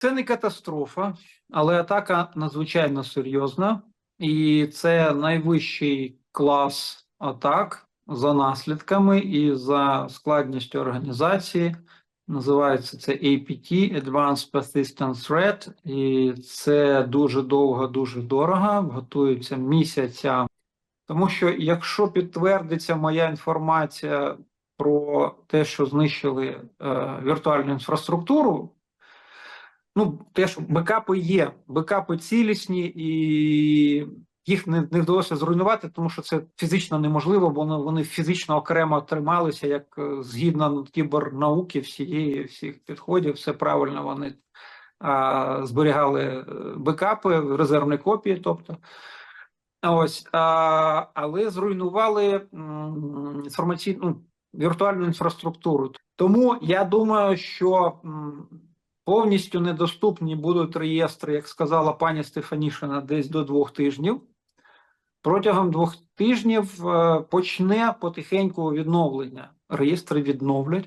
Це не катастрофа, але атака надзвичайно серйозна, і це найвищий клас атак за наслідками і за складністю організації. Називається це APT Advanced Persistent Threat, і це дуже довго, дуже дорого. Готується місяця. Тому що якщо підтвердиться моя інформація про те, що знищили е, віртуальну інфраструктуру, ну, теж бекапи є, бекапи цілісні, і їх не, не вдалося зруйнувати, тому що це фізично неможливо, бо вони, вони фізично окремо трималися, як е, згідно кібернауки, всієї всіх підходів, все правильно вони а, зберігали е, бекапи, резервні копії, тобто. Ось, а, але зруйнували інформаційну ну, віртуальну інфраструктуру. Тому я думаю, що повністю недоступні будуть реєстри, як сказала пані Стефанішина, десь до двох тижнів. Протягом двох тижнів е, почне потихеньку відновлення. Реєстри відновлять.